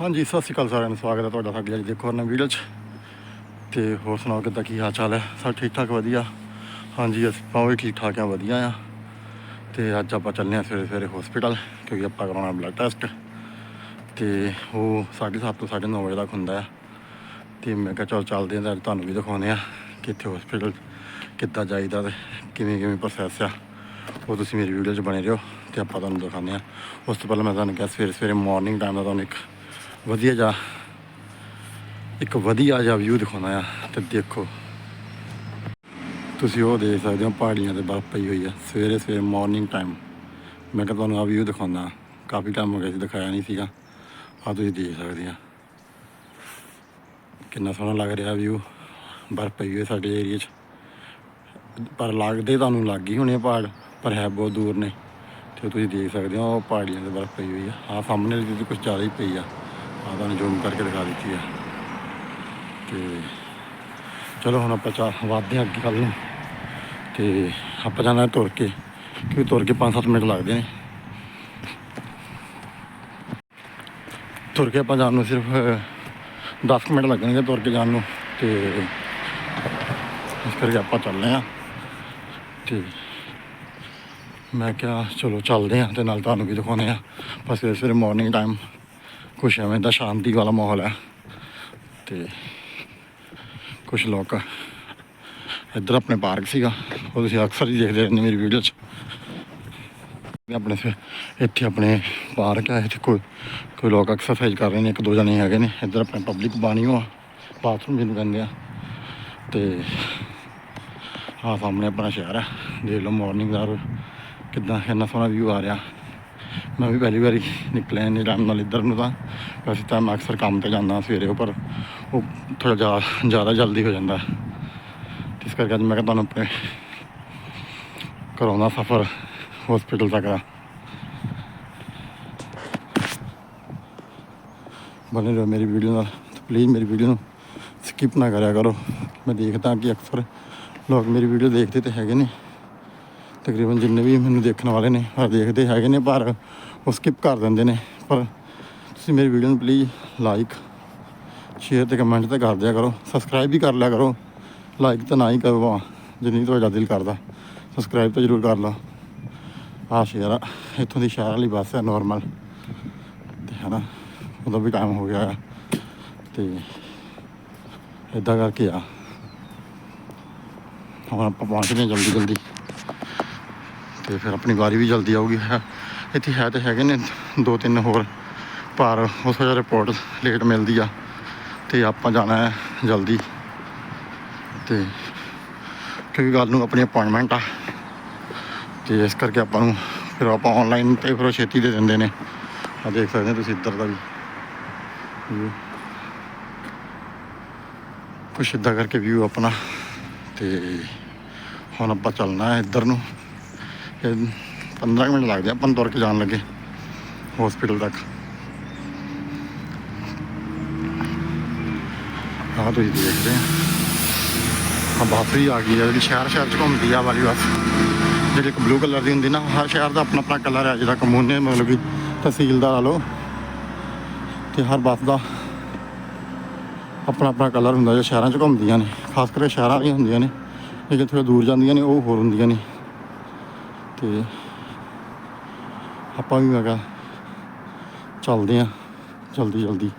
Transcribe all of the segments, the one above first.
ਹਾਂਜੀ, ਸਤਿ ਸ਼੍ਰੀ ਅਕਾਲ ਸਾਰਿਆਂ ਨੂੰ, ਸਵਾਗਤ ਹੈ ਤੁਹਾਡਾ ਸਾਡੇ ਅੱਜ ਦੇਖੋ ਨਵੀਂ ਵੀਡੀਓ 'ਚ। ਤੇ ਹੋਰ ਸੁਣਾਓ ਕਿੱਦਾਂ, ਕੀ ਹਾਲ ਚਾਲ ਹੈ? ਸਭ ਠੀਕ ਠਾਕ, ਵਧੀਆ? ਹਾਂਜੀ, ਅਸੀਂ ਆਪਾਂ ਵੀ ਠੀਕ ਠਾਕ ਆ ਵਧੀਆ ਆ ਤੇ ਅੱਜ ਆਪਾਂ ਚੱਲਨੇ ਆ ਸਵੇਰੇ ਸਵੇਰੇ ਹਸਪੀਟਲ ਕਿਉਂਕਿ ਆਪਾਂ ਕਰਾਉਣਾ ਬਲੱਡ ਟੈਸਟ ਤੇ ਉਹ 7:30 ਤੋਂ 9:30 ਵਜੇ ਤੱਕ ਹੁੰਦਾ ਆ ਤੇ ਮੈਂ ਕਿਹਾ ਚਲ ਚੱਲਦੇ ਆ ਤੇ ਤੁਹਾਨੂੰ ਵੀ ਦਿਖਾਉਂਦੇ ਆ ਕਿ ਇੱਥੇ ਹਸਪੀਟਲ ਕਿੱਦਾਂ ਜਾਈਦਾ ਤੇ ਕਿਵੇਂ ਕਿਵੇਂ ਪ੍ਰੋਸੈਸ ਆ। ਉਹ ਤੁਸੀਂ ਮੇਰੀ ਵੀਡੀਓ 'ਚ ਬਣੇ ਰਹੋ, ਤੇ ਆਪਾਂ ਤੁਹਾਨੂੰ ਦਿਖਾਉਂਦੇ ਆ ਉਸ ਤੋਂ ਪਹਿਲਾਂ ਮੈਂ ਤੁਹਾਨੂੰ ਕਿਹਾ ਸਵੇਰੇ ਸਵੇਰੇ ਮਾਰਨਿੰਗ ਟਾਈਮ ਦਾ ਤੁਹਾਨੂੰ ਇੱਕ ਵਧੀਆ ਜਿਹਾ, ਇੱਕ ਵਧੀਆ ਜਿਹਾ ਵਿਊ ਦਿਖਾਉਣਾ ਆ, ਤੇ ਦੇਖੋ। ਤੁਸੀਂ ਉਹ ਦੇਖ ਸਕਦੇ ਹੋ, ਪਹਾੜੀਆਂ ਤੇ ਬਰਫ਼ ਪਈ ਹੋਈ ਆ, ਸਵੇਰੇ ਸਵੇਰੇ ਮਾਰਨਿੰਗ ਟਾਈਮ ਮੈਂ ਕਿਹਾ ਤੁਹਾਨੂੰ ਆ ਵਿਊ ਦਿਖਾਉਂਦਾ ਕਾਫੀ ਟਾਈਮ ਹੋ ਗਿਆ ਸੀ, ਦਿਖਾਇਆ ਨਹੀਂ ਸੀਗਾ। ਆ ਤੁਸੀਂ ਦੇਖ ਸਕਦੇ ਆ। ਕਿੰਨਾ ਸੋਹਣਾ ਲੱਗ ਰਿਹਾ ਵਿਊ ਬਰਫ਼ ਪਈ ਹੋਈ ਸਾਡੇ ਏਰੀਆ 'ਚ। ਪਰ ਲੱਗਦੇ ਤੁਹਾਨੂੰ ਲੱਗ ਹੀ ਹੋਣੇ ਆ ਪਹਾੜ, ਪਰ ਹੈ ਬਹੁਤ ਦੂਰ ਨੇ। ਤੇ ਤੁਸੀਂ ਦੇਖ ਸਕਦੇ ਹੋ, ਉਹ ਪਹਾੜੀਆਂ ਤੇ ਬਰਫ਼ ਪਈ ਹੋਈ ਆ। ਆ ਸਾਹਮਣੇ ਵਾਲੀ ਕੁਝ ਜ਼ਿਆਦਾ ਹੀ ਪਈ ਆ। ਆ ਤੁਹਾਨੂੰ ਜ਼ੂਮ ਕਰਕੇ ਦਿਖਾ ਦਿੱਤੀ ਆ। ਤੇ ਚਲੋ ਹੁਣ ਆਪਾਂ ਚਾ ਵਧਦੇ ਹਾਂ ਅੱਗੇ ਕੱਲ ਨੂੰ। ਤੇ ਆਪਾਂ ਜਾਣਾ ਤੁਰ ਕੇ, ਕਿਉਂਕਿ ਤੁਰ ਕੇ 5-7 ਮਿੰਟ ਲੱਗਦੇ ਨੇ। ਤੁਰ ਕੇ ਆਪਾਂ ਜਾਣ ਨੂੰ ਸਿਰਫ 10 ਮਿੰਟ ਲੱਗਣਗੇ ਤੁਰ ਕੇ ਜਾਣ ਨੂੰ। ਤੇ ਇਸ ਕਰਕੇ ਆਪਾਂ ਚੱਲਦੇ ਆ ਤੇ ਮੈਂ ਕਿਹਾ ਚਲੋ ਚੱਲਦੇ ਆ ਤੇ ਨਾਲ ਤੁਹਾਨੂੰ ਵੀ ਦਿਖਾਉਂਦੇ ਆ ਬਸ ਸਵੇਰੇ ਸਵੇਰੇ ਮਾਰਨਿੰਗ ਟਾਈਮ ਕੁਛ ਐਵੇਂ ਦਾ ਸ਼ਾਂਤੀ ਵਾਲਾ ਮਾਹੌਲ ਹੈ। ਤੇ ਕੁਛ ਲੋਕ ਇੱਧਰ ਆਪਣੇ ਪਾਰਕ ਸੀਗਾ, ਉਹ ਤੁਸੀਂ ਅਕਸਰ ਹੀ ਦੇਖਦੇ ਰਹਿੰਦੇ ਮੇਰੀ ਵੀਡੀਓ 'ਚ। ਆਪਣੇ ਇੱਥੇ ਆਪਣੇ ਪਾਰਕ ਹੈ, ਇੱਥੇ ਕੋਈ ਕੋਈ ਲੋਕ ਐਕਸਰਸਾਈਜ਼ ਕਰ ਰਹੇ ਨੇ, ਇੱਕ ਦੋ ਜਣੇ ਹੈਗੇ ਨੇ, ਇੱਧਰ ਆਪਣੇ ਪਬਲਿਕ ਬਾਣੀ ਹੋ ਬਾਥਰੂਮ ਜਿਹਨੂੰ ਕਹਿੰਦੇ ਆ। ਤੇ ਆਹ ਸਾਹਮਣੇ ਆਪਣਾ ਸ਼ਹਿਰ ਹੈ, ਦੇਖ ਲਓ ਮਾਰਨਿੰਗ ਦਾ ਕਿੱਦਾਂ ਇੰਨਾ ਸੋਹਣਾ ਵਿਊ ਆ ਰਿਹਾ। ਮੈਂ ਵੀ ਪਹਿਲੀ ਵਾਰੀ ਨਿਕਲਿਆ ਨਹੀਂ ਟਾਈਮ ਨਾਲ ਇੱਧਰ ਨੂੰ ਤਾਂ। ਵੈਸੇ ਤਾਂ ਮੈਂ ਅਕਸਰ ਕੰਮ ਤੇ ਜਾਂਦਾ ਸਵੇਰੇ, ਪਰ ਉਹ ਥੋੜਾ ਜ਼ਿਆਦਾ ਜ਼ਿਆਦਾ ਜਲਦੀ ਹੋ ਜਾਂਦਾ। ਇਸ ਕਰਕੇ ਅੱਜ ਮੈਂ ਕਿਹਾ ਤੁਹਾਨੂੰ ਆਪਣੇ ਘਰੋਂ ਸਫ਼ਰ ਹਸਪੀਟਲ ਤੱਕ ਦਾ। ਬਣੇ ਰਹੋ ਮੇਰੀ ਵੀਡੀਓ ਨਾਲ। ਪਲੀਜ਼ ਮੇਰੀ ਵੀਡੀਓ ਨੂੰ ਸਕਿਪ ਨਾ ਕਰਿਆ ਕਰੋ। ਮੈਂ ਦੇਖਦਾ ਕਿ ਅਕਸਰ ਲੋਕ ਮੇਰੀ ਵੀਡੀਓ ਦੇਖਦੇ ਤੇ ਹੈਗੇ ਨੇ। ਤਕਰੀਬਨ ਜਿੰਨੇ ਵੀ ਮੈਨੂੰ ਦੇਖਣ ਵਾਲੇ ਨੇ ਉਹ ਦੇਖਦੇ ਹੈਗੇ ਨੇ, ਪਰ ਉਹ ਸਕਿਪ ਕਰ ਦਿੰਦੇ ਨੇ। ਪਰ ਤੁਸੀਂ ਮੇਰੀ ਵੀਡੀਓ ਨੂੰ ਪਲੀਜ਼ ਲਾਈਕ ਸ਼ੇਅਰ ਤੇ ਕਮੈਂਟ ਤੇ ਕਰ ਦਿਆ ਕਰੋ। ਸਬਸਕ੍ਰਾਈਬ ਵੀ ਕਰ ਲਿਆ ਕਰੋ। ਲਾਈਕ ਤਾਂ ਨਾ ਹੀ ਕਰੋ ਭਾਵੇਂ ਜਿੰਨੀ ਤੁਹਾਡਾ ਦਿਲ ਕਰਦਾ। ਸਬਸਕ੍ਰਾਈਬ ਤਾਂ ਜ਼ਰੂਰ ਕਰ ਲਓ ਆ ਸ਼ਹਿਰ ਆ, ਇੱਥੋਂ ਦੀ ਸ਼ਹਿਰ ਵਾਲੀ ਬੱਸ ਹੈ ਨਾਰਮਲ ਤੇ ਹਨਾ ਉਹਦਾ ਵੀ ਟਾਈਮ ਹੋ ਗਿਆ ਆ। ਤੇ ਇਦਾਂ ਕਰਕੇ ਆ। ਹੁਣ ਆਪਾਂ ਪਹੁੰਚਦੇ ਹਾਂ ਜਲਦੀ ਜਲਦੀ ਤੇ ਫਿਰ ਆਪਣੀ ਵਾਰੀ ਵੀ ਜਲਦੀ ਆਊਗੀ। ਹੈ, ਇੱਥੇ ਹੈ ਤੇ ਹੈਗੇ ਨੇ ਦੋ ਤਿੰਨ ਹੋਰ, ਪਰ ਉਸ ਵਜ੍ਹਾ ਰਿਪੋਰਟ ਲੇਟ ਮਿਲਦੀ ਆ ਤੇ ਆਪਾਂ ਜਾਣਾ ਹੈ ਜਲਦੀ। ਤੇ ਕਿਉਂਕਿ ਗੱਲ ਨੂੰ ਆਪਣੀ ਅਪਾਇੰਟਮੈਂਟ ਆ, ਤੇ ਇਸ ਕਰਕੇ ਆਪਾਂ ਨੂੰ ਫਿਰ ਆਪਾਂ ਆਨਲਾਈਨ ਤੇ ਫਿਰ ਉਹ ਛੇਤੀ ਦੇ ਦਿੰਦੇ ਨੇ। ਆ ਦੇਖ ਸਕਦੇ ਤੁਸੀਂ ਇੱਧਰ ਦਾ ਵੀ। ਕੁਛ ਇੱਦਾਂ ਕਰਕੇ ਵਿਊ ਆਪਣਾ, ਤੇ ਹੁਣ ਆਪਾਂ ਚੱਲਣਾ ਹੈ ਇੱਧਰ ਨੂੰ। 15 ਕੁ ਮਿੰਟ ਲੱਗਦੇ ਆ, ਆਪਾਂ ਨੂੰ ਤੁਰ ਕੇ ਜਾਣ ਲੱਗੇ ਹਸਪੀਟਲ ਤੱਕ। ਆਹ ਤੁਸੀਂ ਦੇਖਦੇ ਆ। ਆ ਬੱਸ ਵੀ ਆ ਗਈ ਆ, ਜਿਹੜੀ ਸ਼ਹਿਰ ਸ਼ਹਿਰ ਚ ਘੁੰਮਦੀ ਆ ਵਾਲੀ ਬੱਸ। ਜਿਹੜੀ ਇੱਕ ਬਲੂ ਕਲਰ ਦੀ ਹੁੰਦੀ ਨਾ, ਹਰ ਸ਼ਹਿਰ ਦਾ ਆਪਣਾ ਆਪਣਾ ਕਲਰ ਹੈ ਜਿਹਦਾ ਕਮੂਨੇ ਮਤਲਬ ਕਿ ਤਹਿਸੀਲ ਦਾ ਲਾ ਲਓ। ਤੇ ਹਰ ਬੱਸ ਦਾ ਆਪਣਾ ਆਪਣਾ ਕਲਰ ਹੁੰਦਾ, ਜੋ ਸ਼ਹਿਰਾਂ 'ਚ ਘੁੰਮਦੀਆਂ ਨੇ, ਖਾਸ ਕਰਕੇ ਸ਼ਹਿਰਾਂ ਦੀਆਂ ਹੁੰਦੀਆਂ ਨੇ। ਲੇਕਿਨ ਥੋੜ੍ਹੇ ਦੂਰ ਜਾਂਦੀਆਂ ਨੇ, ਉਹ ਹੋਰ ਹੁੰਦੀਆਂ ਨੇ। ਤੇ ਆਪਾਂ ਵੀ ਮੈਂ ਕਿਹਾ ਚੱਲਦੇ ਆ ਜਲਦੀ ਜਲਦੀ।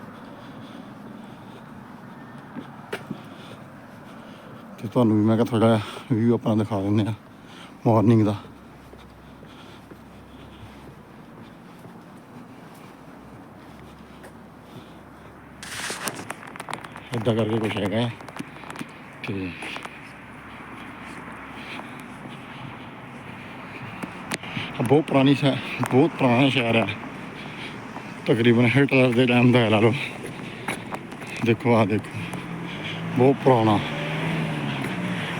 ਤੇ ਤੁਹਾਨੂੰ ਵੀ ਮੈਂ ਕਿਹਾ ਥੋੜਾ ਵਿਊ ਆਪਣਾ ਦਿਖਾ ਦਿੰਦੇ ਆ ਮਾਰਨਿੰਗ ਦਾ। ਇੱਦਾਂ ਕਰਕੇ ਕੁਛ ਹੈਗਾ ਹੈ। ਤੇ ਬਹੁਤ ਪੁਰਾਣੀ ਸ਼ਹਿਰ ਬਹੁਤ ਪੁਰਾਣਾ ਸ਼ਹਿਰ ਹੈ ਤਕਰੀਬਨ ਹਿਟਲਰ ਦੇ ਟਾਈਮ ਦਾ ਲਾ ਲਓ। ਦੇਖੋ ਆ ਦੇਖੋ। ਬਹੁਤ ਪੁਰਾਣਾ।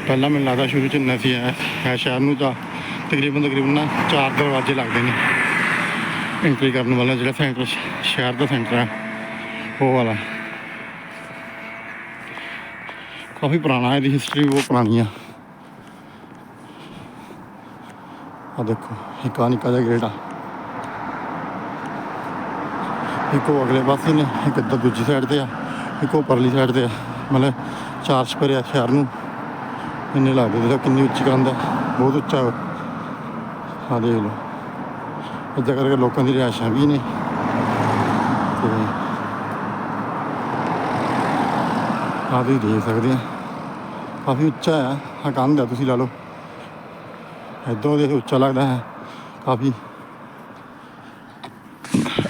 ਪਹਿਲਾਂ ਮੈਨੂੰ ਲੱਗਦਾ ਸ਼ੁਰੂ ਚ ਨਹੀਂ ਸੀ ਹੈ ਹੈ ਸ਼ਹਿਰ ਨੂੰ ਤਾਂ ਤਕਰੀਬਨ ਤਕਰੀਬਨ ਨਾ ਚਾਰ ਦਰਵਾਜ਼ੇ ਲੱਗਦੇ ਨੇ। ਐਂਟਰੀ ਕਰਨ ਵਾਲਾ ਜਿਹੜਾ ਸੈਂਟਰ ਸ਼ਹਿਰ ਦਾ ਸੈਂਟਰ ਹੈ ਉਹ ਵਾਲਾ। ਕਾਫੀ ਪੁਰਾਣਾ ਹੈ ਇਹਦੀ ਹਿਸਟਰੀ ਬਹੁਤ ਪੁਰਾਣੀ ਆ। ਆ ਦੇਖੋ। ਇੱਕ ਨਿੱਕਾ ਜਿਹਾ ਗੇਟ ਆ। ਇੱਕ ਉਹ ਅਗਲੇ ਪਾਸੇ ਨੇ, ਇੱਕ ਇੱਧਰ ਦੂਜੀ ਸਾਈਡ ਤੇ ਆ, ਇੱਕ ਉਹ ਪਰਲੀ ਸਾਈਡ ਤੇ ਆ। ਮਤਲਬ ਚਾਰ ਛਪਰੇ ਸ਼ਹਿਰ ਨੂੰ। ਇੰਨੇ ਲੱਗਦੇ ਦੇਖੋ ਕਿੰਨੀ ਉੱਚੀ ਕੰਧ ਹੈ ਬਹੁਤ ਉੱਚਾ ਹਾਂ ਦੇਖ ਲਓ। ਇੱਦਾਂ ਕਰਕੇ ਲੋਕਾਂ ਦੀ ਰਿਹਾਇਸ਼ਾਂ ਵੀ ਨੇ। ਤੇ ਆਹ ਤੁਸੀਂ ਦੇਖ ਸਕਦੇ ਆ। ਕਾਫੀ ਉੱਚਾ ਆ, ਆਹ ਕੰਧ ਆ ਤੁਸੀਂ ਲਾ ਲਓ। ਇੱਧਰੋਂ ਦੇ ਉੱਚਾ ਲੱਗਦਾ ਹੈ। ਕਾਫੀ।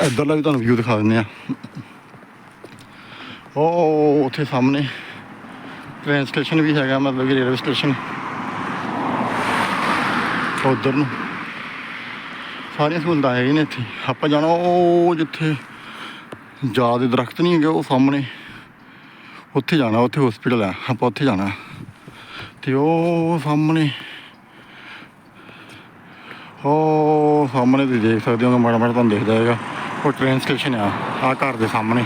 ਇੱਧਰਲਾ ਵੀ ਤੁਹਾਨੂੰ ਵਿਊ ਦਿਖਾ ਦਿੰਦੇ ਆ ਉਹ ਉੱਥੇ ਸਾਹਮਣੇ ਟ੍ਰੇਨ ਸਟੇਸ਼ਨ ਵੀ ਹੈਗਾ, ਮਤਲਬ ਕਿ ਰੇਲਵੇ ਸਟੇਸ਼ਨ ਉਧਰ ਨੂੰ। ਸਾਰੀਆਂ ਸਹੂਲਤਾਂ ਹੈਗੀਆਂ ਨੇ ਇੱਥੇ। ਆਪਾਂ ਜਾਣਾ ਉਹ ਜਿੱਥੇ ਜ਼ਿਆਦਾ ਦਰਖਤ ਨਹੀਂ ਹੈਗੇ, ਉਹ ਸਾਹਮਣੇ। ਉੱਥੇ ਜਾਣਾ, ਉੱਥੇ ਹਸਪੀਟਲ ਆ। ਆਪਾਂ ਉੱਥੇ ਜਾਣਾ। ਤੇ ਉਹ ਸਾਹਮਣੇ ਉਹ ਸਾਹਮਣੇ ਤੁਸੀਂ ਦੇਖ ਸਕਦੇ ਹੋ ਮਾੜਾ ਮਾੜਾ ਤੁਹਾਨੂੰ ਦਿਖਦਾ ਹੈਗਾ ਉਹ ਟ੍ਰੇਨ ਸਟੇਸ਼ਨ ਆ ਆ ਘਰ ਦੇ ਸਾਹਮਣੇ।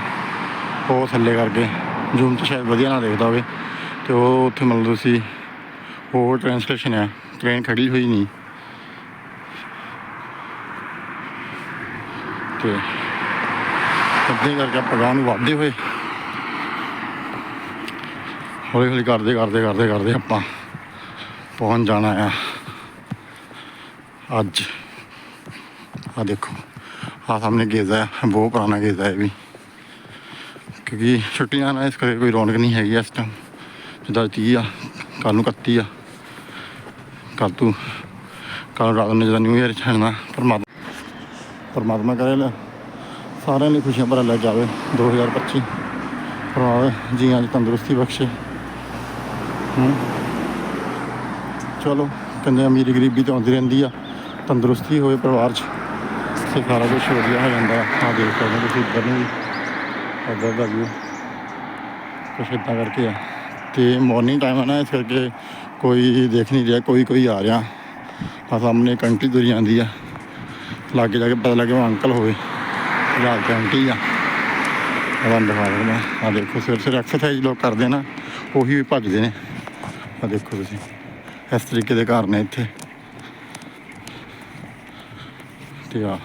ਉਹ ਥੱਲੇ ਕਰਕੇ, ਜ਼ੂਮ 'ਚ ਸ਼ਾਇਦ ਵਧੀਆ ਨਾ ਦੇਖਦਾ ਹੋਵੇ। ਤੇ ਉਹ ਉੱਥੇ ਮਤਲਬ ਤੁਸੀਂ, ਉਹ ਟ੍ਰੇਨ ਸਟੇਸ਼ਨ ਆ ਟ੍ਰੇਨ ਖੜੀ ਹੋਈ ਨਹੀਂ। ਤੇ ਇੱਦਾਂ ਕਰਕੇ ਆਪਾਂ ਗਾਂ ਨੂੰ ਵੱਧਦੇ ਹੋਏ। ਹੌਲੀ ਹੌਲੀ ਕਰਦੇ ਕਰਦੇ ਕਰਦੇ ਕਰਦੇ ਆਪਾਂ ਪਹੁੰਚ ਜਾਣਾ ਆ। ਅੱਜ। ਆ ਦੇਖੋ ਆ ਸਾਹਮਣੇ ਗੇਜ਼ਾ ਹੈ, ਬਹੁਤ ਪੁਰਾਣਾ ਗੇਜ਼ਾ ਹੈ ਇਹ ਵੀ। ਕਿਉਂਕਿ ਛੁੱਟੀਆਂ ਨਾਲ ਇਸ ਕਰਕੇ ਕੋਈ ਰੌਣਕ ਨਹੀਂ ਹੈਗੀ ਇਸ ਟਾਈਮ ਜਿੱਦਾਂ 30 ਆ ਕੱਲ ਨੂੰ 31 ਆ। ਕੱਲ ਤੂੰ ਕੱਲ ਰਾਤ ਨੂੰ ਜਦੋਂ ਨਿਊ ਇਅਰ ਛੱਡਣਾ ਪਰਮਾਤਮਾ ਪਰਮਾਤਮਾ ਕਰੇ ਲੈ ਸਾਰਿਆਂ ਲਈ ਖੁਸ਼ੀਆਂ ਭਰਾ ਲੈ ਜਾਵੇ 2025 ਪਰਮਾਤਮਾ ਜੀਆਂ ਦੀ ਤੰਦਰੁਸਤੀ ਬਖਸ਼ੇ। ਚਲੋ, ਕਹਿੰਦੇ ਅਮੀਰੀ ਗਰੀਬੀ ਤਾਂ ਆਉਂਦੀ ਰਹਿੰਦੀ ਆ। ਤੰਦਰੁਸਤੀ ਹੋਵੇ ਪਰਿਵਾਰ 'ਚ, ਤੇ ਸਾਰਾ ਕੁਝ ਵਧੀਆ ਹੋ ਜਾਂਦਾ। ਆ ਦੇਖ ਸਕਦੇ ਤੁਸੀਂ ਇੱਧਰ ਨੂੰ ਵੀ, ਇੱਧਰ ਦਾ ਵੀ ਕੁਛ ਇੱਦਾਂ ਕਰਕੇ ਆ। ਤੇ ਮਾਰਨਿੰਗ ਟਾਈਮ ਹੈ ਨਾ ਇਸ ਕਰਕੇ ਕੋਈ ਦੇਖ ਨਹੀਂ ਰਿਹਾ, ਕੋਈ ਕੋਈ ਆ ਰਿਹਾ। ਆ ਸਾਹਮਣੇ ਕੰਟੀ ਤੁਰੀ ਜਾਂਦੀ ਆ। ਲਾਗੇ ਜਾ ਕੇ ਪਤਾ ਲੱਗਿਆ ਅੰਕਲ ਹੋਵੇ। ਲਾਲ ਕੰਟੀ ਆ। ਰੰਗ ਦਿਖਾ ਰਿਹਾ ਆ ਦੇਖੋ, ਸਿਰ ਸਿਰ ਐਕਸਰਸਾਈਜ਼ ਲੋਕ ਕਰਦੇ ਨਾ, ਉਹੀ ਭੱਜਦੇ ਨੇ। ਆ ਦੇਖੋ ਤੁਸੀਂ। ਇਸ ਤਰੀਕੇ ਦੇ ਘਰ ਨੇ ਇੱਥੇ। ਤੇ ਆ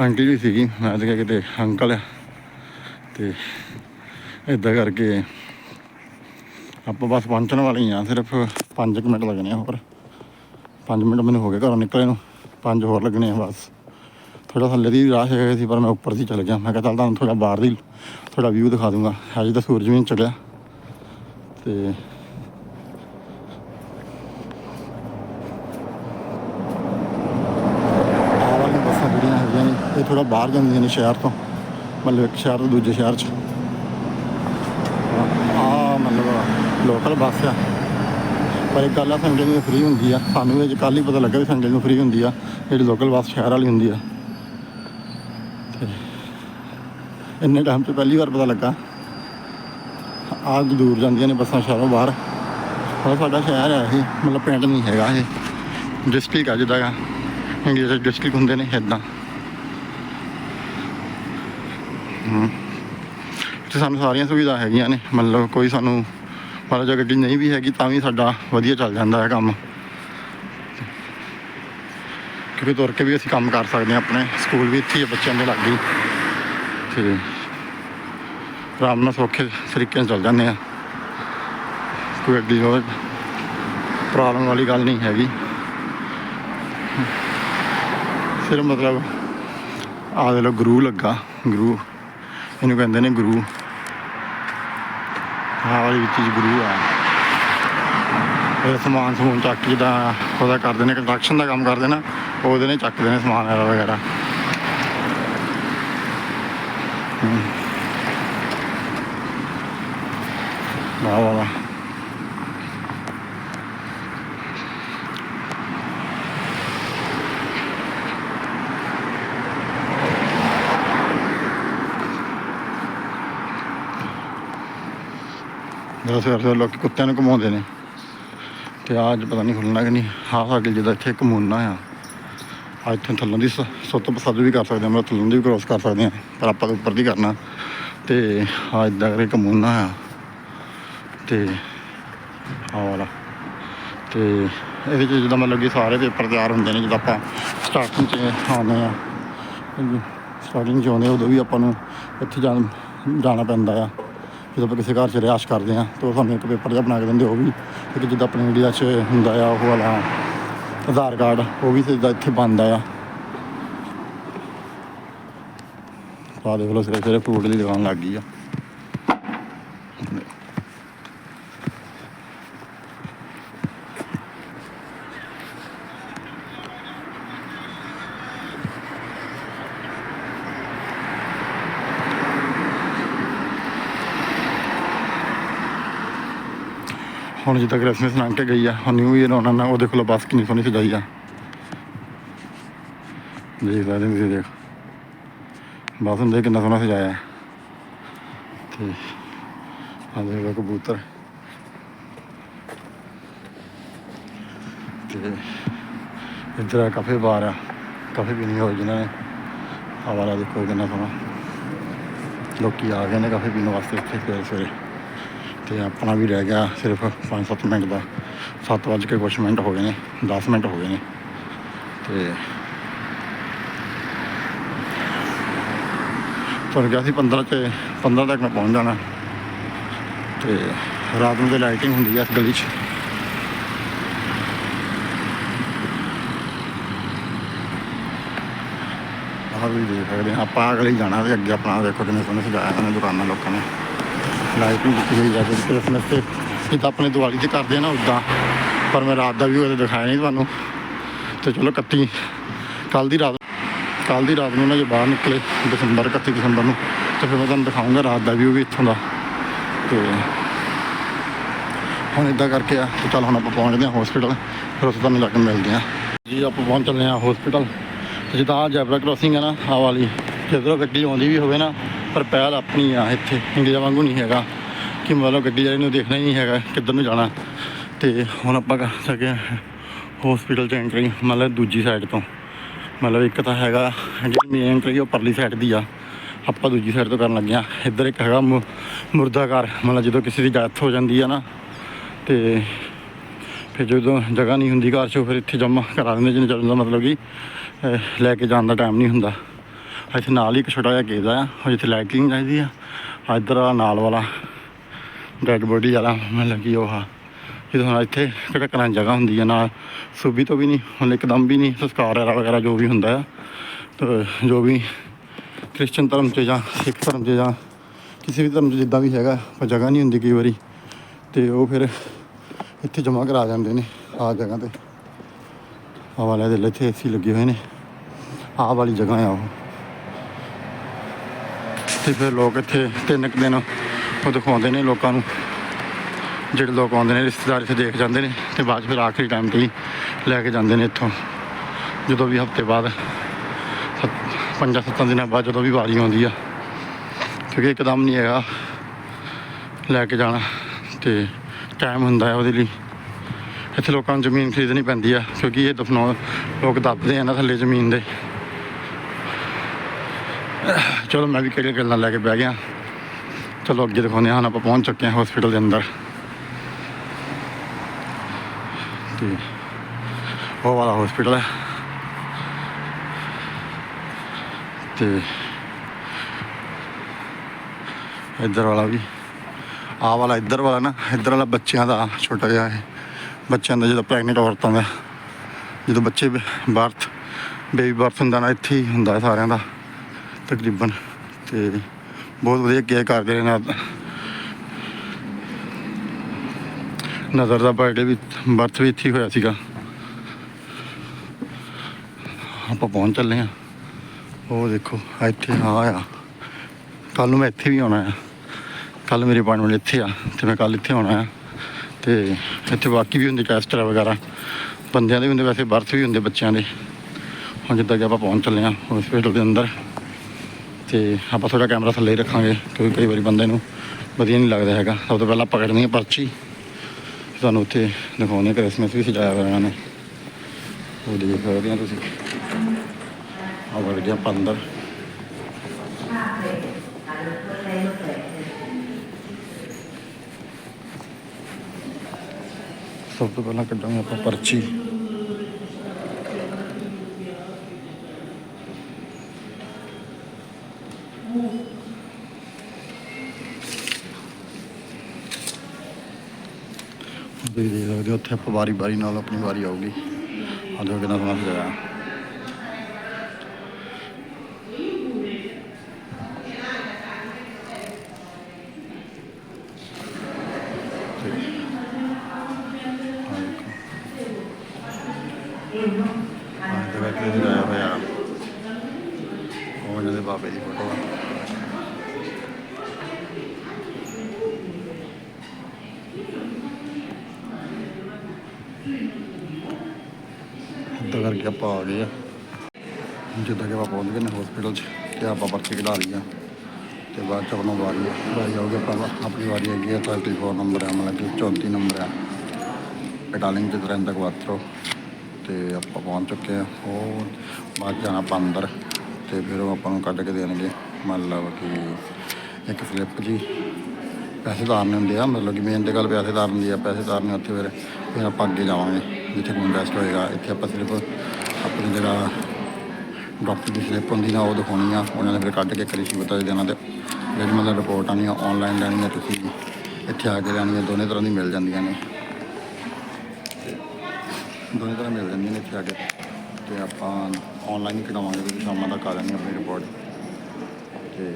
ਆਂਟੀ ਵੀ ਸੀਗੀ, ਮੈਂ ਤਾਂ ਕਿਹਾ ਕਿਤੇ ਅੰਕਲ ਆ। ਤੇ ਇਦਾਂ ਕਰਕੇ ਆਪਾਂ ਬਸ ਪਹੁੰਚਣ ਵਾਲੇ ਹੀ ਆ, ਸਿਰਫ 5 ਮਿੰਟ ਲੱਗਣੇ ਆ ਹੋਰ। 5 ਮਿੰਟ ਮੈਨੂੰ ਹੋ ਗਏ ਘਰੋਂ ਨਿਕਲੇ ਨੂੰ 5 ਹੋਰ ਲੱਗਣੇ ਆ ਬਸ। ਥੋੜਾ ਥੱਲੇ ਦੀ ਰਾਹ ਹੈਗਾ ਸੀ, ਪਰ ਮੈਂ ਉੱਪਰ ਦੀ ਚਲ ਗਿਆ। ਮੈਂ ਕਿਹਾ ਚੱਲ ਤੁਹਾਨੂੰ ਥੋੜਾ ਬਾਹਰ ਦੀ ਥੋੜਾ ਵਿਊ ਦਿਖਾ ਦੂੰਗਾ। ਅਜੇ ਤਾਂ ਸੂਰਜ ਵੀ ਨਹੀਂ ਚੜਿਆ ਤੇ ਆਹ ਵਾਲੀਆਂ ਬੱਸਾਂ ਜਿਹੜੀਆਂ ਹੈਗੀਆਂ ਨੇ ਇਹ ਥੋੜਾ ਬਾਹਰ ਜਾਂਦੀਆਂ ਨੇ ਸ਼ਹਿਰ ਤੋਂ। ਮਤਲਬ ਇੱਕ ਸ਼ਹਿਰ ਤੋਂ ਦੂਜੇ ਸ਼ਹਿਰ 'ਚ। ਆ ਮਤਲਬ ਲੋਕਲ ਬੱਸ ਆ। ਪਰ ਇੱਕ ਗੱਲ ਆ ਸੰਗਤ ਨੂੰ ਫ੍ਰੀ ਹੁੰਦੀ ਆ। ਸਾਨੂੰ ਇਹ ਕੱਲ੍ਹ ਹੀ ਪਤਾ ਲੱਗਾ ਵੀ ਸੰਗਤ ਨੂੰ ਫ੍ਰੀ ਹੁੰਦੀ ਆ। ਜਿਹੜੀ ਲੋਕਲ ਬੱਸ ਸ਼ਹਿਰ ਵਾਲੀ ਹੁੰਦੀ ਆ। ਤੇ ਇੰਨੇ ਟਾਈਮ ਤੋਂ ਪਹਿਲੀ ਵਾਰ ਪਤਾ ਲੱਗਾ। ਆਹ ਦੂਰ ਜਾਂਦੀਆਂ ਨੇ ਬੱਸਾਂ ਸ਼ਹਿਰੋਂ ਬਾਹਰ। ਪਰ ਸਾਡਾ ਸ਼ਹਿਰ ਹੈ ਇਹ। ਮਤਲਬ ਪਿੰਡ ਨਹੀਂ ਹੈਗਾ ਇਹ। ਡਿਸਟ੍ਰਿਕਟ ਆ ਜਿੱਦਾਂ ਆ। ਇੰਡੀਆ ਦੇ ਡਿਸਟ੍ਰਿਕਟ ਹੁੰਦੇ ਨੇ ਇਦਾਂ। ਤੇ ਸਾਨੂੰ ਸਾਰੀਆਂ ਸੁਵਿਧਾ ਹੈਗੀਆਂ ਨੇ। ਮਤਲਬ ਕੋਈ ਸਾਨੂੰ ਮਤਲਬ ਜੇ ਗੱਡੀ ਨਹੀਂ ਵੀ ਹੈਗੀ, ਤਾਂ ਵੀ ਸਾਡਾ ਵਧੀਆ ਚੱਲ ਜਾਂਦਾ ਹੈ ਕੰਮ। ਕਿਉਂਕਿ ਤੁਰ ਕੇ ਵੀ ਅਸੀਂ ਕੰਮ ਕਰ ਸਕਦੇ ਹਾਂ ਆਪਣੇ। ਸਕੂਲ ਵੀ ਇੱਥੇ ਬੱਚਿਆਂ ਦੇ ਲੱਗ ਗਈ ਤੇ ਆਰਾਮ ਨਾਲ ਸੌਖੇ ਤਰੀਕੇ ਨਾਲ ਚੱਲ ਜਾਂਦੇ ਆ ਕੋਈ ਐਡੀ ਹੋਰ ਪ੍ਰੋਬਲਮ ਵਾਲੀ ਗੱਲ ਨਹੀਂ ਹੈਗੀ। ਸਿਰਫ ਮਤਲਬ ਆ ਦੇ ਲੋ ਗਰੂ ਲੱਗਾ। ਗਰੂ ਇਹਨੂੰ ਕਹਿੰਦੇ ਨੇ ਗੁਰੂ। ਆਹ ਵਾਲੀ ਵਿੱਚ ਗੁਰੂ ਆ। ਇਹ ਸਮਾਨ ਸਮੂਨ ਚੱਕ ਕੇ ਜਿੱਦਾਂ ਉਹਦਾ ਕਰਦੇ ਨੇ ਕੰਸਟਰਕਸ਼ਨ ਦਾ ਕੰਮ ਕਰਦੇ ਨੇ, ਉਹਦੇ ਨੇ ਚੱਕਦੇ ਨੇ ਸਮਾਨ ਵਗੈਰਾ। ਸਵੇਰ ਸਵੇਰ ਲੋਕ ਕੁੱਤਿਆਂ ਨੂੰ ਘੁਮਾਉਂਦੇ ਨੇ। ਤੇ ਆਹ ਅੱਜ ਪਤਾ ਨਹੀਂ ਖੁੱਲਣਾ ਕਿ ਨਹੀਂ ਹਾਂ ਸਾਡੇ ਜਿੱਦਾਂ ਇੱਥੇ ਘੁਮਾਉਣਾ ਆ। ਅੱਜ ਇੱਥੋਂ ਥੱਲੋਂ ਦੀ ਸ- ਸੁੱਤ ਪਸੱਦ ਵੀ ਕਰ ਸਕਦੇ ਹਾਂ ਮਤਲਬ ਥੱਲੋਂ ਦੀ ਵੀ ਕ੍ਰੋਸ ਕਰ ਸਕਦੇ ਹਾਂ ਪਰ ਆਪਾਂ ਤਾਂ ਉੱਪਰ ਦੀ ਕਰਨਾ। ਤੇ ਆ ਇਦਾਂ ਕਰਕੇ ਘੁਮਾਉਣਾ ਆ। ਤੇ ਆਹ ਵਾਲਾ। ਤੇ ਇਹਦੇ 'ਚ ਜਿੱਦਾਂ ਮਤਲਬ ਕਿ ਸਾਰੇ ਪੇਪਰ ਤਿਆਰ ਹੁੰਦੇ ਨੇ, ਜਦੋਂ ਆਪਾਂ ਸਟਾਰਟਿੰਗ 'ਚ ਆਉਂਦੇ ਆ। ਸਟਾਰਟਿੰਗ 'ਚ ਆਉਂਦੇ ਉਦੋਂ ਵੀ ਆਪਾਂ ਨੂੰ ਇੱਥੇ ਜਾਣ, ਜਾਣਾ ਪੈਂਦਾ ਆ। ਜਦੋਂ ਆਪਾਂ ਕਿਸੇ ਘਰ 'ਚ ਰਿਹਾਇਸ਼ ਕਰਦੇ ਆ ਤਾਂ ਉਹ ਸਾਨੂੰ ਇੱਕ ਪੇਪਰ ਜਿਹਾ ਬਣਾ ਕੇ ਦਿੰਦੇ ਉਹ ਵੀ ਇੱਕ ਜਿੱਦਾਂ ਆਪਣੇ ਇੰਡੀਆ 'ਚ ਹੁੰਦਾ ਆ, ਉਹ ਵਾਲਾ ਆਧਾਰ ਕਾਰਡ, ਉਹ ਵੀ ਸਿੱਧਾ ਇੱਥੇ ਬਣਦਾ ਆ। ਆ ਦੇਖ ਲਓ ਸਿਰੇ ਸਿਰੇ ਫਰੂਟ ਦੀ ਦੁਕਾਨ ਲੱਗ ਗਈ ਆ। ਹੁਣ ਜਿੱਦਾਂ ਕ੍ਰਿਸਮਸ ਲੰਘ ਕੇ ਗਈ ਆ ਹੁਣ ਨਿਊ ਈਅਰ ਆਉਣਾ ਨਾ ਉਹ ਦੇਖ ਲਓ ਬੱਸ ਕਿੰਨੀ ਸੋਹਣੀ ਸਜਾਈ ਆ। ਦੇਖ ਸਕਦੇ ਤੁਸੀਂ, ਦੇਖ। ਬੱਸ ਨੂੰ ਦੇਖ ਕਿੰਨਾ ਸੋਹਣਾ ਸਜਾਇਆ ਤੇ ਆ ਦੇਖ ਕਬੂਤਰ। ਤੇ ਇੱਧਰ ਆ ਕਾਫੇ ਬਾਰ ਆ, ਕਾਫੇ ਪੀਣੀ ਹੋਈ ਜਿਨ੍ਹਾਂ ਨੇ। ਆਹ ਦੇਖੋ ਕਿੰਨਾ ਸੋਹਣਾ। ਲੋਕੀ ਆ ਗਏ ਨੇ ਕਾਫੇ ਪੀਣ ਵਾਸਤੇ ਇੱਥੇ ਸਵੇਰੇ ਸਵੇਰੇ ਤੇ ਆਪਣਾ ਵੀ ਰਹਿ ਗਿਆ ਸਿਰਫ 5-7 ਮਿੰਟ ਦਾ। 7 ਵੱਜ ਕੇ ਕੁਛ ਮਿੰਟ ਹੋ ਗਏ ਨੇ 10 ਮਿੰਟ ਹੋ ਗਏ ਨੇ। ਤੇ ਤੁਹਾਨੂੰ ਕਿਹਾ ਸੀ 15 ਤੇ 15 ਤੱਕ ਮੈਂ ਪਹੁੰਚ ਜਾਣਾ। ਤੇ ਰਾਤ ਨੂੰ ਤੇ ਲਾਈਟਿੰਗ ਹੁੰਦੀ ਹੈ ਇਸ ਗਲੀ 'ਚ। ਆਹ ਵੀ ਦੇਖ ਸਕਦੇ ਹਾਂ ਆਪਾਂ ਅਗਲੇ ਹੀ ਜਾਣਾ ਤੇ ਅੱਗੇ ਆਪਣਾ ਦੇਖੋ ਕਿੰਨੇ ਸੋਹਣੇ ਸਜਾਇਆ ਉਹਨਾਂ ਨੇ ਦੁਕਾਨਾਂ ਲੋਕਾਂ ਨੇ। ਲਾਈਟਿੰਗ ਕੀਤੀ ਹੋਈ ਹੈ ਤੇ। ਕ੍ਰਿਸਮਸ ਤੇ ਜਿੱਦਾਂ ਆਪਣੇ ਦੀਵਾਲੀ 'ਚ ਕਰਦੇ ਆ ਨਾ ਉਦਾਂ ਪਰ ਮੈਂ ਰਾਤ ਦਾ ਵੀ ਉਹਦੇ ਦਿਖਾਇਆ ਨਹੀਂ ਤੁਹਾਨੂੰ। ਤੇ ਚਲੋ 31 ਕੱਲ ਦੀ ਰਾਤ ਕੱਲ ਦੀ ਰਾਤ ਨੂੰ ਨਾ ਜੇ ਬਾਹਰ ਨਿਕਲੇ ਦਸੰਬਰ 31 ਦਸੰਬਰ ਨੂੰ, ਤੇ ਫਿਰ ਮੈਂ ਤੁਹਾਨੂੰ ਦਿਖਾਉਂਗਾ ਰਾਤ ਦਾ ਵਿਊ ਵੀ ਇੱਥੋਂ ਦਾ। ਤੇ ਹੁਣ ਇਦਾਂ ਕਰਕੇ ਆ, ਤੇ ਚੱਲ ਹੁਣ ਆਪਾਂ ਪਹੁੰਚਦੇ ਹਾਂ ਹਸਪੀਟਲ ਫਿਰ ਉੱਥੇ ਤੁਹਾਨੂੰ ਜਾ ਕੇ ਮਿਲਦੇ ਹਾਂ। ਜੀ, ਆਪਾਂ ਪਹੁੰਚ ਚੱਲੇ ਹਾਂ ਹਸਪੀਟਲ ਤੇ ਜਿੱਦਾਂ ਜੈਬਰਾ ਕ੍ਰੋਸਿੰਗ ਹੈ ਨਾ, ਆਹ ਵਾਲੀ ਜਦੋਂ ਗੱਡੀ ਆਉਂਦੀ ਵੀ ਹੋਵੇ ਨਾ ਪਰ ਪਹਿਲ ਆਪਣੀ ਆ ਇੱਥੇ, ਇੰਡੀਆ ਵਾਂਗੂ ਨਹੀਂ ਹੈਗਾ। ਕਿ ਮਤਲਬ ਗੱਡੀ ਵਾਲੇ ਨੂੰ ਦੇਖਣਾ ਹੀ ਨਹੀਂ ਹੈਗਾ ਕਿੱਧਰ ਨੂੰ ਜਾਣਾ। ਤੇ ਹੁਣ ਆਪਾਂ ਕਰ ਸਕੇ ਹਸਪੀਟਲ ਚ ਐਂਟਰੀ ਮਤਲਬ ਦੂਜੀ ਸਾਈਡ ਤੋਂ। ਮਤਲਬ ਇੱਕ ਤਾਂ ਹੈਗਾ, ਜਿਹੜੀ ਮੇਨ ਐਂਟਰੀ ਉਹ ਪਰਲੀ ਸਾਈਡ ਦੀ ਆ। ਆਪਾਂ ਦੂਜੀ ਸਾਈਡ ਤੋਂ ਕਰਨ ਲੱਗੇ ਆ। ਇੱਧਰ ਇੱਕ ਹੈਗਾ ਮੁ- ਮੁਰਦਾ ਘਰ, ਮਤਲਬ ਜਦੋਂ ਕਿਸੇ ਦੀ ਡੈਥ ਹੋ ਜਾਂਦੀ ਆ ਨਾ। ਤੇ ਫਿਰ ਜਦੋਂ ਜਗ੍ਹਾ ਨਹੀਂ ਹੁੰਦੀ ਘਰ 'ਚ ਫਿਰ ਇੱਥੇ ਜਮ੍ਹਾਂ ਕਰਾ ਦਿੰਦੇ ਜਿਹਨੇ ਚੱਲਣ ਦਾ ਮਤਲਬ ਕਿ ਲੈ ਕੇ ਜਾਣ ਦਾ ਟਾਈਮ ਨਹੀਂ ਹੁੰਦਾ। ਇੱਥੇ ਨਾਲ ਹੀ ਇੱਕ ਛੋਟਾ ਜਿਹਾ ਕੇਸ ਆ ਜਿੱਥੇ ਲਾਈਟਿੰਗ ਚਾਹੀਦੀ ਆ। ਆਹ ਇੱਧਰ ਆ ਨਾਲ ਵਾਲਾ ਡੈਡ ਬੋਡੀ ਵਾਲਾ ਮਤਲਬ ਕਿ ਉਹ ਆ। ਜਦੋਂ ਹੁਣ ਇੱਥੇ ਕਿਹੜਾ ਕਰਾਂ ਜਗ੍ਹਾ ਹੁੰਦੀ ਆ, ਨਾਲ ਸੂਬੀ ਤੋਂ ਵੀ ਨਹੀਂ, ਹੁਣ ਇੱਕਦਮ ਵੀ ਨਹੀਂ, ਸੰਸਕਾਰ ਵਗੈਰਾ ਜੋ ਵੀ ਹੁੰਦਾ ਆ, ਤੇ ਜੋ ਵੀ ਕ੍ਰਿਸਚਨ ਧਰਮ 'ਚ ਜਾਂ ਸਿੱਖ ਧਰਮ 'ਚ ਜਾਂ ਕਿਸੇ ਵੀ ਧਰਮ 'ਚ ਜਿੱਦਾਂ ਵੀ ਹੈਗਾ ਪਰ ਜਗ੍ਹਾ ਨਹੀਂ ਹੁੰਦੀ ਕਈ ਵਾਰੀ, ਤੇ ਉਹ ਫਿਰ ਇੱਥੇ ਜਮ੍ਹਾਂ ਕਰਾ ਜਾਂਦੇ ਨੇ, ਆਹ ਜਗ੍ਹਾ ਤੇ। ਆ ਵਾਲੇ ਦੇ ਇੱਥੇ ਏਸੀ ਲੱਗੇ ਹੋਏ ਨੇ, ਆਹ ਵਾਲੀ ਜਗ੍ਹਾ ਆ ਉਹ। ਤੇ ਫਿਰ ਲੋਕ ਇੱਥੇ ਤਿੰਨ ਕੁ ਦਿਨ ਉਹ ਦਿਖਾਉਂਦੇ ਨੇ ਲੋਕਾਂ ਨੂੰ। ਜਿਹੜੇ ਲੋਕ ਆਉਂਦੇ ਨੇ, ਰਿਸ਼ਤੇਦਾਰ ਇੱਥੇ ਦੇਖ ਜਾਂਦੇ ਨੇ ਤੇ ਬਾਅਦ 'ਚ ਫਿਰ ਆਖਰੀ ਟਾਈਮ ਤੇ ਹੀ ਲੈ ਕੇ ਜਾਂਦੇ ਨੇ ਇੱਥੋਂ। ਜਦੋਂ ਵੀ ਹਫ਼ਤੇ ਬਾਅਦ, ਸੱਤ- ਪੰਜਾਂ ਸੱਤਾਂ ਦਿਨਾਂ ਬਾਅਦ ਜਦੋਂ ਵੀ ਵਾਰੀ ਆਉਂਦੀ ਆ। ਕਿਉਂਕਿ ਇੱਕਦਮ ਨਹੀਂ ਹੈਗਾ ਲੈ ਕੇ ਜਾਣਾ ਤੇ ਟਾਈਮ ਹੁੰਦਾ ਹੈ ਉਹਦੇ ਲਈ। ਇੱਥੇ ਲੋਕਾਂ ਨੂੰ ਜ਼ਮੀਨ ਖਰੀਦਣੀ ਪੈਂਦੀ ਆ ਕਿਉਂਕਿ ਇਹ ਦਫਨਾਉਣ, ਲੋਕ ਦੱਬਦੇ ਆ ਨਾ ਥੱਲੇ ਜ਼ਮੀਨ ਦੇ। ਚਲੋ ਮੈਂ ਵੀ ਕਿਹੜੀਆਂ ਗੱਲਾਂ ਲੈ ਕੇ ਬਹਿ ਗਿਆ। ਚਲੋ ਅੱਗੇ ਦਿਖਾਉਂਦੇ ਹਾਂ, ਹੁਣ ਆਪਾਂ ਪਹੁੰਚ ਚੁੱਕੇ ਹਾਂ ਹਸਪੀਟਲ ਦੇ ਅੰਦਰ। ਤੇ ਉਹ ਵਾਲਾ ਹਸਪੀਟਲ ਹੈ। ਤੇ ਇੱਧਰ ਵਾਲਾ ਵੀ। ਆ ਵਾਲਾ ਇੱਧਰ ਵਾਲਾ ਨਾ, ਇੱਧਰ ਵਾਲਾ ਬੱਚਿਆਂ ਦਾ ਛੋਟਾ ਜਿਹਾ ਹੈ ਬੱਚਿਆਂ ਦਾ ਜਦੋਂ ਪ੍ਰੈਗਨੈਂਟ ਔਰਤਾਂ ਦਾ, ਜਦੋਂ ਬੱਚੇ ਬਰਥ ਬੇਬੀ ਬਰਥ ਹੁੰਦਾ ਨਾ, ਇੱਥੇ ਹੀ ਹੁੰਦਾ ਹੈ ਸਾਰਿਆਂ ਦਾ। ਤਕਰੀਬਨ ਤੇ ਬਹੁਤ ਵਧੀਆ ਕੇਅਰ ਕਰਦੇ ਨੇ ਨਾਲ। ਨਜ਼ਰ ਦਾ ਬਰਥਡੇ ਵੀ, ਬਰਥ ਵੀ ਇੱਥੇ ਹੀ ਹੋਇਆ ਸੀਗਾ। ਆਪਾਂ ਪਹੁੰਚ ਚੱਲੇ ਆ ਉਹ ਦੇਖੋ, ਇੱਥੇ ਆ ਆ। ਕੱਲ ਨੂੰ ਮੈਂ ਇੱਥੇ ਵੀ ਆਉਣਾ ਆ। ਕੱਲ ਮੇਰੀ ਅਪਾਇੰਟਮੈਂਟ ਇੱਥੇ ਆ ਤੇ ਮੈਂ ਕੱਲ ਇੱਥੇ ਆਉਣਾ ਆ। ਤੇ ਇੱਥੇ ਬਾਕੀ ਵੀ ਹੁੰਦੇ ਟੈਸਟ ਵਗੈਰਾ। ਬੰਦਿਆਂ ਦੇ ਹੁੰਦੇ, ਵੈਸੇ ਬਰਥ ਵੀ ਹੁੰਦੇ ਬੱਚਿਆਂ ਦੇ। ਹੁਣ ਜਿੱਦਾਂ ਕਿ ਆਪਾਂ ਪਹੁੰਚ ਚੱਲੇ ਆ ਹਸਪੀਟਲ ਦੇ ਅੰਦਰ। ਤੇ ਆਪਾਂ ਥੋੜਾ ਕੈਮਰਾ ਥੱਲੇ ਹੀ ਰੱਖਾਂਗੇ, ਕਿਉਂਕਿ ਕਈ ਵਾਰੀ ਬੰਦੇ ਨੂੰ ਵਧੀਆ ਨਹੀਂ ਲੱਗਦਾ ਹੈਗਾ। ਸਭ ਤੋਂ ਪਹਿਲਾਂ ਆਪਾਂ ਹੈ ਪਰਚੀ। ਤੁਹਾਨੂੰ ਉੱਥੇ ਦਿਖਾਉਣੇ ਕ੍ਰਿਸਮਸ ਵੀ ਸਜਾਇਆ ਹੋਇਆ ਇਹਨਾਂ ਨੇ ਉਹ ਦੇਖ ਸਕਦੇ ਆ ਤੁਸੀਂ। ਆ ਵੜ ਗਿਆ ਆਪਾਂ ਸਭ ਤੋਂ ਪਹਿਲਾਂ ਕੱਢਾਂਗੇ ਆਪਾਂ ਪਰਚੀ ਤੁਸੀਂ ਦੇਖ ਵਾਰੀ ਵਾਰੀ ਨਾਲ ਆਪਣੀ ਵਾਰੀ ਆਊਗੀ। ਅੱਜ ਦੇਖੋ ਕਿੰਨਾ ਸਮਾਂ ਸਜਾਇਆ ਤੇ ਆਹ ਦੇਖੋ ਆਹ ਤੇ ਸਜਾਇਆ ਹੋਇਆ ਉਹ ਜਿਹਦੇ ਬਾਬੇ ਦੀ ਫੋਟੋ ਆ ਇੱਦਾਂ ਕਰਕੇ ਆਪਾਂ ਆ ਗਏ ਆ। ਜਿੱਦਾਂ ਕਿ ਆਪਾਂ ਪਹੁੰਚ ਗਏ ਨੇ ਹਸਪੀਟਲ 'ਚ ਤੇ ਆਪਾਂ ਪਰਚੀ ਕਢਾ ਲਈ ਆ। ਤੇ ਬਾਅਦ ਚ ਆਪਣਾ ਵਾਰੀ ਵਾਰੀ ਆਉਗੀ ਆਪਾਂ ਆਪਣੀ ਵਾਰੀ ਹੈਗੀ ਆ 34 ਨੰਬਰ ਆ, ਮਤਲਬ ਕਿ 34 ਨੰਬਰ ਆ। ਪਟਾਲਿੰਗ ਚ ਤਰੰਦ ਕੁਆਤਰੋ ਤੇ ਆਪਾਂ ਪਹੁੰਚ ਚੁੱਕੇ ਆ। ਉਹ ਬਾਅਦ 'ਚ ਜਾਣਾ ਆਪਾਂ ਅੰਦਰ। ਤੇ ਫਿਰ ਉਹ ਆਪਾਂ ਨੂੰ ਕੱਢ ਕੇ ਦੇਣਗੇ। ਮਤਲਬ ਕਿ ਇੱਕ ਸਲਿੱਪ ਜੀ। ਪੈਸੇ ਤਾਰਨੇ ਹੁੰਦੇ ਆ, ਮਤਲਬ ਕਿ ਮੇਨ ਤੇ ਗੱਲ ਪੈਸੇ ਤਾਰਨ ਦੀ ਆ। ਪੈਸੇ ਤਾਰਨੇ ਉੱਥੇ ਫਿਰ। ਫਿਰ ਆਪਾਂ ਅੱਗੇ ਜਾਵਾਂਗੇ। ਜਿੱਥੇ ਕੋਈ ਟੈਸਟ ਹੋਏਗਾ, ਇੱਥੇ ਆਪਾਂ ਸਿਰਫ ਆਪਣੀ ਜਿਹੜਾ ਡਾਕਟਰ ਦੀ ਸਲਿੱਪ ਹੁੰਦੀ ਨਾ, ਉਹ ਦਿਖਾਉਣੀ ਆ। ਉਹਨਾਂ ਨੇ ਫਿਰ ਕੱਢ ਕੇ ਕਰੀ ਸੀ ਬਤਾ ਦੇਣਾ ਤੇ ਜਿਹੜੀ ਮਤਲਬ ਰਿਪੋਰਟ ਆਣੀ ਆ ਆਨਲਾਈਨ ਲੈਣੀ ਆ ਤੁਸੀਂ ਇੱਥੇ ਆ ਕੇ ਲੈਣੀ ਆ ਦੋਨੇ ਤਰ੍ਹਾਂ ਦੀ ਮਿਲ ਜਾਂਦੀਆਂ ਨੇ। ਤੇ ਦੋਨੇ ਤਰ੍ਹਾਂ ਮਿਲ ਜਾਂਦੀਆਂ ਨੇ ਇੱਥੇ ਆ ਕੇ। ਤੇ ਆਪਾਂ ਆਨਲਾਈਨ ਹੀ ਕਢਾਵਾਂਗੇ ਤੇ ਸ਼ਾਮਾਂ ਤੱਕ ਆ ਜਾਣੀ ਆਪਣੀ ਰਿਪੋਰਟ ਤੇ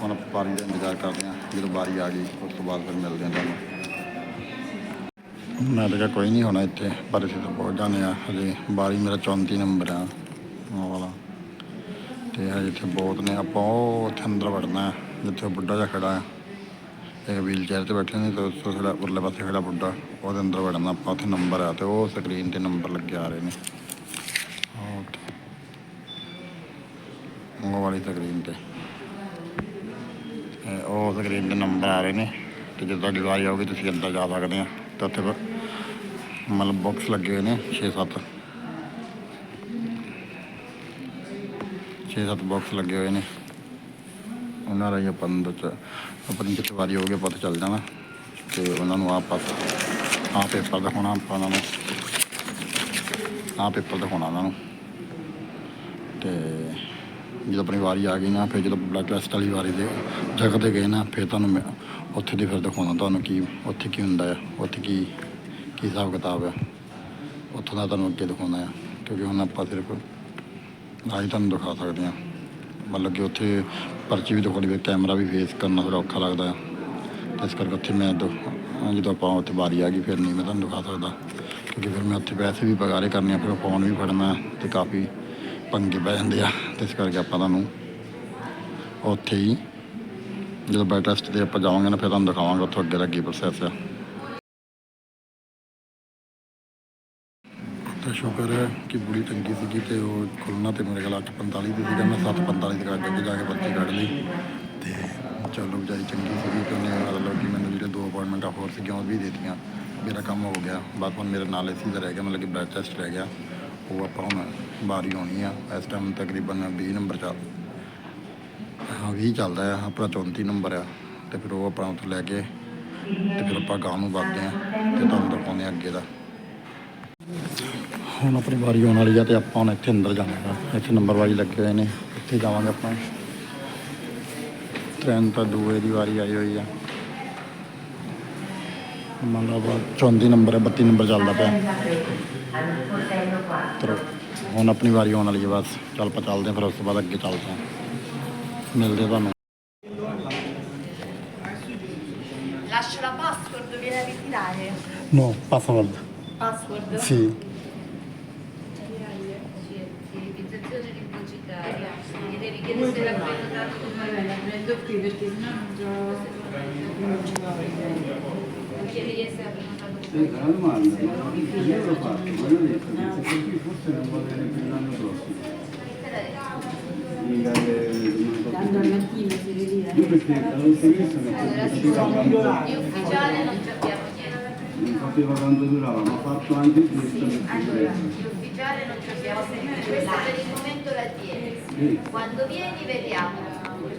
ਹੁਣ ਆਪਾਂ ਬਾਰੀ ਦਾ ਇੰਤਜ਼ਾਰ ਕਰਦੇ ਹਾਂ, ਜਦੋਂ ਬਾਰੀ ਆ ਗਈ, ਉਸ ਤੋਂ ਬਾਅਦ ਫਿਰ ਮਿਲਦੇ ਹਾਂ ਤੁਹਾਨੂੰ। ਮੈਂ ਤਾਂ ਕਿਹਾ ਕੋਈ ਨਹੀਂ ਹੋਣਾ ਇੱਥੇ, ਪਰ ਅਸੀਂ ਤਾਂ ਪਹੁੰਚ ਜਾਂਦੇ ਆ, ਹਜੇ ਬਾਰੀ ਮੇਰਾ 34 ਨੰਬਰ ਆ, ਉਹ ਵਾਲਾ। ਤੇ ਹਜੇ ਇੱਥੇ ਬਹੁਤ ਨੇ, ਆਪਾਂ ਉਹ ਉੱਥੇ ਅੰਦਰ ਵੜਨਾ ਹੈ ਜਿੱਥੇ ਉਹ ਬੁੱਢਾ ਜਿਹਾ ਖੜਾ ਹੈ ਇੱਕ ਵੀਲ ਚੇਅਰ ਤੇ ਬੈਠੇ ਨੇ, ਤੇ ਉਸ ਤੋਂ ਥੋੜਾ ਉਰਲੇ ਪਾਸੇ ਖੜਾ ਬੁੱਢਾ, ਉਹਦੇ ਅੰਦਰ ਵੜਨਾ, ਆਪਾਂ ਉੱਥੇ ਨੰਬਰ ਆ, ਤੇ ਉਹ ਸਕਰੀਨ ਤੇ ਨੰਬਰ ਲੱਗੇ ਆ ਰਹੇ ਨੇ। ਓਕੇ ਉਹ ਵਾਲੀ ਸਕਰੀਨ ਤੇ। ਉਹ ਸਕਰੀਨ ਤੇ ਨੰਬਰ ਆ ਰਹੇ ਨੇ, ਤੇ ਜਦੋਂ ਤੁਹਾਡੀ ਵਾਰੀ ਆਊਗੀ, ਤੁਸੀਂ ਅੰਦਰ ਜਾ ਸਕਦੇ ਆ, ਤੇ ਉੱਥੇ ਮਤਲਬ ਬਾਕਸ ਲੱਗੇ ਹੋਏ ਨੇ 6-7 6-7 ਬਾਕਸ ਲੱਗੇ ਹੋਏ ਨੇ। ਉਹਨਾਂ ਰਾਹੀਂ ਆਪਾਂ ਅੰਦਰ ਆਪਣੀ ਜਿੱਥੇ ਵਾਰੀ ਹੋ ਆਪਾਂ ਪਤਾ ਚੱਲ ਜਾਣਾ। ਤੇ ਉਹਨਾਂ ਨੂੰ ਆਪ ਆਹ ਪੇਪਰ ਦਿਖਾਉਣਾ ਆਪਾਂ ਉਹਨਾਂ ਨੂੰ। ਆਹ ਪੇਪਰ ਦਿਖਾਉਣਾ ਉਹਨਾਂ ਨੂੰ। ਤੇ ਜਦੋਂ ਆਪਣੀ ਵਾਰੀ ਆ ਗਈ ਨਾ, ਫਿਰ ਜਦੋਂ ਬਲੱਡ ਟੈਸਟ ਵਾਲੀ ਵਾਰੀ ਦੇ ਜਗ੍ਹਾ ਤੇ ਗਏ ਨਾ, ਫਿਰ ਤੁਹਾਨੂੰ ਮੈਂ ਉੱਥੇ ਦੀ ਫਿਰ ਦਿਖਾਉਣਾ ਤੁਹਾਨੂੰ ਕੀ, ਉੱਥੇ ਕੀ ਹੁੰਦਾ ਆ, ਉੱਥੇ ਕੀ ਕੀ ਹਿਸਾਬ ਕਿਤਾਬ ਹੈ ਉੱਥੋਂ ਦਾ ਤੁਹਾਨੂੰ ਅੱਗੇ ਦਿਖਾਉਣਾ ਆ, ਕਿਉਂਕਿ ਹੁਣ ਆਪਾਂ ਸਿਰਫ ਆਹੀ ਤੁਹਾਨੂੰ ਦਿਖਾ ਸਕਦੇ ਹਾਂ ਮਤਲਬ ਕਿ ਉੱਥੇ ਪਰਚੀ ਵੀ ਦਿਖਾਉਣੀ ਵੀ ਕੈਮਰਾ ਵੀ ਫੇਸ ਕਰਨਾ ਥੋੜ੍ਹਾ ਔਖਾ ਲੱਗਦਾ ਆ। ਤੇ ਇਸ ਕਰਕੇ ਉੱਥੇ ਮੈਂ ਦਿਖ- ਜਦੋਂ ਆਪਾਂ ਉੱਥੇ ਵਾਰੀ ਆ ਗਈ, ਫਿਰ ਨਹੀਂ ਮੈਂ ਤੁਹਾਨੂੰ ਦਿਖਾ ਸਕਦਾ। ਕਿਉਂਕਿ ਫਿਰ ਮੈਂ ਉੱਥੇ ਪੈਸੇ ਵੀ ਪਗਾਰੇ ਕਰਨੇ ਆ, ਫਿਰ ਫੋਨ ਵੀ ਫੜਨਾ ਤੇ ਕਾਫੀ ਪੰਗੇ ਪੈ ਜਾਂਦੇ ਆ। ਤੇ ਇਸ ਕਰਕੇ ਆਪਾਂ ਤੁਹਾਨੂੰ ਉੱਥੇ ਹੀ ਜਦੋਂ ਬੈਡ ਟੈਸਟ ਤੇ ਆਪਾਂ ਜਾਵਾਂਗੇ ਨਾ, ਫਿਰ ਤੁਹਾਨੂੰ ਦਿਖਾਵਾਂਗਾ ਉੱਥੋਂ ਅੱਗੇ ਦਾ ਕੀ ਪ੍ਰੋਸੈਸ ਆ। ਤਾਂ ਸ਼ੁਕਰ ਹੈ ਕਿ ਬੁੜੀ ਚੰਗੀ ਸੀਗੀ ਤੇ ਉਹ ਖੁੱਲਣਾ ਤੇ ਮੇਰੇ ਕੋਲ 8:45 ਦੀ ਸੀਗਾ, ਮੈਂ 7:45 ਤੱਕ ਅੱਗੇ ਜਾ ਕੇ ਪਰਚੀ ਕੱਢ ਲਈ। ਤੇ ਚਲੋ ਵਿਚਾਰੀ ਚੰਗੀ ਸੀਗੀ ਤੇ ਉਹਨੇ ਮਤਲਬ ਕਿ ਮੈਨੂੰ ਜਿਹੜੇ ਦੋ ਅਪਾਇੰਟਮੈਂਟਾਂ ਹੋਰ ਸੀਗੀਆਂ ਉਹ ਵੀ ਦੇ ਦਿੱਤੀਆਂ। ਮੇਰਾ ਕੰਮ ਹੋ ਗਿਆ। ਬਾਅਦ ਹੁਣ ਮੇਰੇ ਨਾਲ ਇਸੀ ਦਾ ਰਹਿ ਗਿਆ, ਮਤਲਬ ਕਿ ਬਲੱਡ ਟੈਸਟ ਰਹਿ ਗਿਆ। ਉਹ ਆਪਾਂ ਹੁਣ ਬਾਰੀ ਆਉਣੀ ਆ। ਇਸ ਟਾਈਮ ਤਕਰੀਬਨ 20 ਨੰਬਰ ਚੱਲ ਹਾਂ 20 ਚੱਲਦਾ ਆ। ਆਪਣਾ 34 ਨੰਬਰ ਆ। ਤੇ ਫਿਰ ਉਹ ਆਪਣਾ ਉੱਥੋਂ ਲੈ ਕੇ ਤੇ ਫਿਰ ਆਪਾਂ ਗਾਂ ਨੂੰ ਵੱਧਦੇ ਆ ਤੇ ਤੁਹਾਨੂੰ ਦਿਖਾਉਂਦੇ ਆ ਅੱਗੇ ਦਾ। ਹੁਣ ਆਪਣੀ ਵਾਰੀ ਆਉਣ ਵਾਲੀ ਆ ਤੇ ਆਪਾਂ ਹੁਣ ਇੱਥੇ ਅੰਦਰ ਜਾਣਾ ਹੈ ਇੱਥੇ ਨੰਬਰ ਵਾਰੀ ਲੱਗੇ ਹੋਏ ਨੇ। ਇੱਥੇ ਜਾਵਾਂਗੇ ਆਪਾਂ। ਟ੍ਰੇਨ ਤਾਂ ਦੂਏ ਦੀ ਵਾਰੀ ਆਈ ਹੋਈ ਆ। ਮੰਨ ਲਓ ਆਪਾਂ 34 ਨੰਬਰ ਹੈ 32 ਨੰਬਰ ਚੱਲਦਾ ਪਿਆ। ਚਲੋ ਹੁਣ ਆਪਣੀ ਵਾਰੀ ਆਉਣ ਵਾਲੀ ਹੈ ਬਸ। ਚੱਲ ਆਪਾਂ ਚੱਲਦੇ ਹਾਂ ਫਿਰ ਉਸ ਤੋਂ ਬਾਅਦ ਅੱਗੇ ਚੱਲਦੇ ਹਾਂ। ਮਿਲਦੇ ਤੁਹਾਨੂੰ। Lascio la password, viene a ritirare. No password Password? sì। end of previous domanda, io l'ho fatto, ma l'ho detto, che se così forse non va bene per l'anno prossimo. Eh, io perché l'avevo visto che ufficiale non ci sappiamo non sapeva quanto durava, ma ha fatto anche questo. Sì, allora, l'ufficiale non ci abbiamo sempre, questa per il momento la tiene. Quando vieni vediamo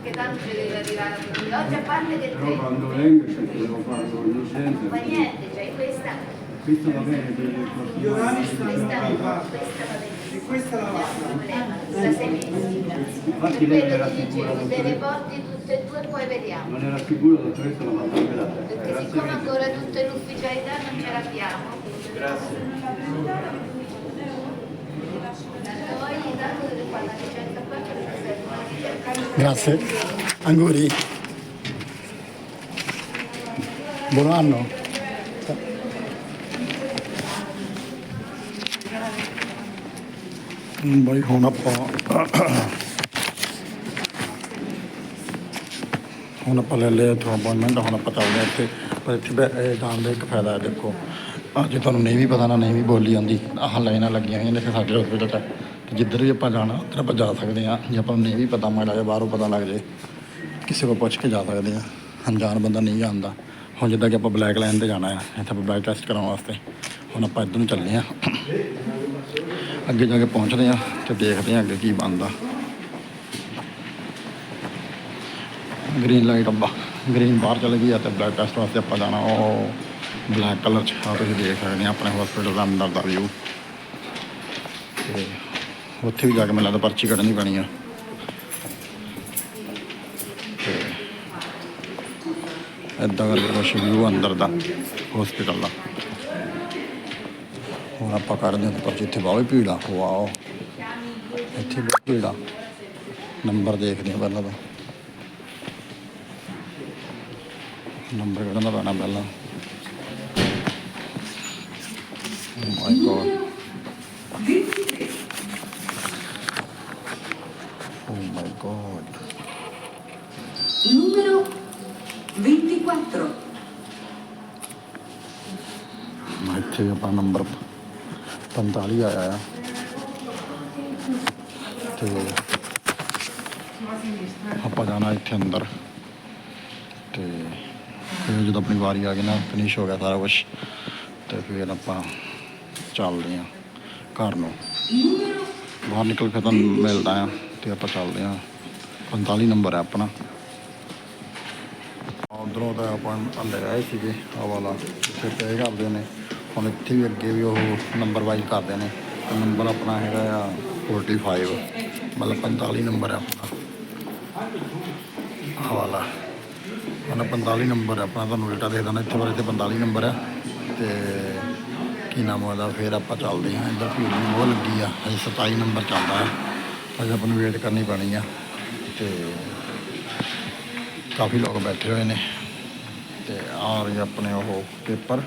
perché tanto ci deve arrivare a tutti. Oggi a parte del Però quando vengo c'è devo fare con licenza. Ma niente, cioè questa... Questa va bene per il prossimo. Gli questa, questa va bene. E questa la vado. La sei mesi. Infatti lei era sicura. Se le porti tutte e due poi vediamo. Non era sicura, dottoressa, la vado a Perché siccome ancora tutte le ufficialità non ce l'abbiamo. Grazie. Da noi, dato delle 404 Grazie. Auguri. Buon anno. ਬਈ ਹੁਣ ਆਪਾਂ ਹੁਣ ਆਪਾਂ ਲੈ ਲਿਆ ਇੱਥੋਂ appointment ਹੁਣ ਆਪਾਂ ਚੱਲਦੇ ਹਾਂ ਇੱਥੇ ਪਰ ਇੱਥੇ ਬੈ- ਇਹ ਜਾਣ ਦਾ ਇੱਕ ਫਾਇਦਾ ਹੈ ਦੇਖੋ ਅੱਜ ਤੁਹਾਨੂੰ ਨਹੀਂ ਵੀ ਪਤਾ ਨਾ ਨਹੀਂ ਵੀ ਬੋਲੀ ਆਉਂਦੀ ਆਹ ਲਾਈਨਾਂ ਲੱਗੀਆਂ ਹੋਈਆਂ ਨੇ ਇੱਥੇ ਸਾਡੇ ਹਸਪੀਟਲ 'ਚ ਜਿੱਧਰ ਵੀ ਆਪਾਂ ਜਾਣਾ, ਉੱਧਰ ਆਪਾਂ ਜਾ ਸਕਦੇ ਹਾਂ। ਜੇ ਆਪਾਂ ਨੂੰ ਨਹੀਂ ਵੀ ਪਤਾ ਮਾੜਾ ਜਿਹਾ, ਬਾਹਰੋਂ ਪਤਾ ਲੱਗ ਜੇ, ਕਿਸੇ ਕੋਲ ਪੁੱਛ ਕੇ ਜਾ ਸਕਦੇ ਹਾਂ। ਅਣਜਾਣ ਬੰਦਾ ਨਹੀਂ ਜਾਣਦਾ ਹੁਣ ਜਿੱਦਾਂ ਕਿ ਆਪਾਂ ਬਲੈਕ ਲਾਈਨ ਤੇ ਜਾਣਾ ਹੈ, ਇੱਥੇ ਆਪਾਂ ਬਲੈਕ ਟੈਸਟ ਕਰਾਉਣ ਵਾਸਤੇ। ਹੁਣ ਆਪਾਂ ਇੱਧਰ ਨੂੰ ਚੱਲਦੇ ਹਾਂ। ਅੱਗੇ ਜਾ ਕੇ ਪਹੁੰਚਦੇ ਹਾਂ ਤੇ ਦੇਖਦੇ ਹਾਂ ਅੱਗੇ ਕੀ ਬਣਦਾ। ਗ੍ਰੀਨ ਲਾਈਟ ਅੱਬਾ। ਗ੍ਰੀਨ ਬਾਹਰ ਚਲ ਗਈ ਆ ਤੇ ਬਲੈਕ ਟੈਸਟ ਵਾਸਤੇ ਆਪਾਂ ਜਾਣਾ। ਉਹ ਬਲੈਕ ਕਲਰ ਚ ਆ ਤੁਸੀਂ ਦੇਖ ਸਕਦੇ ਆ ਆਪਣੇ ਹਸਪੀਟਲ ਦਾ ਅੰਦਰ ਦਾ ਵਿਊ ਤੇ ਉੱਥੇ ਵੀ ਜਾ ਕੇ ਮੈਨੂੰ ਲੱਗਦਾ ਪਰਚੀ ਕੱਢਣੀ ਪੈਣੀ ਆ। ਤੇ ਏਦਾਂ ਕਰਕੇ ਕੁਛ ਵਿਊ ਅੰਦਰ ਦਾ ਹਸਪੀਟਲ ਦਾ। ਹੁਣ ਆਪਾਂ ਕਰਦੇ ਹਾਂ ਪਰਚੀ, ਇੱਥੇ ਬਹੁਤ ਭੀੜ ਆ। ਵਾਓ। ਇੱਥੇ ਬਹੁਤ ਭੀੜ ਆ। ਨੰਬਰ ਦੇਖਦੇ ਹਾਂ ਪਹਿਲਾਂ ਤਾਂ। ਨੰਬਰ ਕੱਢਣਾ ਪੈਣਾ ਪਹਿਲਾਂ। oh my god oh my god Numero 24. ਮੈਂ ਇੱਥੇ ਆਪਣਾ ਨੰਬਰ 45 ਆਇਆ ਆ। ਤੇ ਆਪਾਂ ਜਾਣਾ ਇੱਥੇ ਅੰਦਰ। ਤੇ ਫਿਰ ਜਦੋਂ ਆਪਣੀ ਵਾਰੀ ਆ ਗਈ ਨਾ ਫਿਨਿਸ਼ ਹੋ ਗਿਆ ਸਾਰਾ ਕੁਝ ਤੇ ਫਿਰ ਆਪਾਂ ਚੱਲਦੇ ਆ ਘਰ ਨੂੰ। ਬਾਹਰ ਨਿਕਲ ਕੇ ਤੁਹਾਨੂੰ ਮਿਲਦਾ ਆ ਤੇ ਆਪਾਂ ਚੱਲਦੇ ਆ 45 ਨੰਬਰ ਹੈ ਆਪਣਾ। ਉਧਰੋਂ ਤਾਂ ਆਪਾਂ ਅੰਦਰ ਆਏ ਸੀਗੇ, ਆਹ ਵਾਲਾ। ਇੱਥੇ ਕਰਦੇ ਨੇ। ਹੁਣ ਇੱਥੇ ਵੀ ਅੱਗੇ ਵੀ ਉਹ ਨੰਬਰ ਵਾਈਜ਼ ਕਰਦੇ ਨੇ। ਤੇ ਨੰਬਰ ਆਪਣਾ ਹੈਗਾ ਆ 45 ਮਤਲਬ 45 ਨੰਬਰ ਹੈ ਆਪਣਾ। ਆਹ ਵਾਲਾ 45 ਨੰਬਰ ਹੈ ਆਪਣਾ, ਤੁਹਾਨੂੰ ਡੇਟਾ ਦੇ ਦੇਣਾ ਇੱਥੇ ਬਾਰੇ ਤੇ 45 ਨੰਬਰ ਹੈ ਤੇ ਕੀ ਨਾਮ ਉਹਦਾ? ਫਿਰ ਆਪਾਂ ਚੱਲਦੇ ਹਾਂ। ਇੱਧਰ ਭੀੜ ਵੀ ਬਹੁਤ ਲੱਗੀ ਆ। ਅਜੇ 27 ਨੰਬਰ ਚੱਲਦਾ ਹੈ ਅਜੇ ਆਪਾਂ ਨੂੰ ਵੇਟ ਕਰਨੀ ਪੈਣੀ ਆ। ਤੇ ਕਾਫੀ ਲੋਕ ਬੈਠੇ ਹੋਏ ਨੇ। ਤੇ ਆ ਰਹੀ ਆਪਣੇ ਉਹ ਪੇਪਰ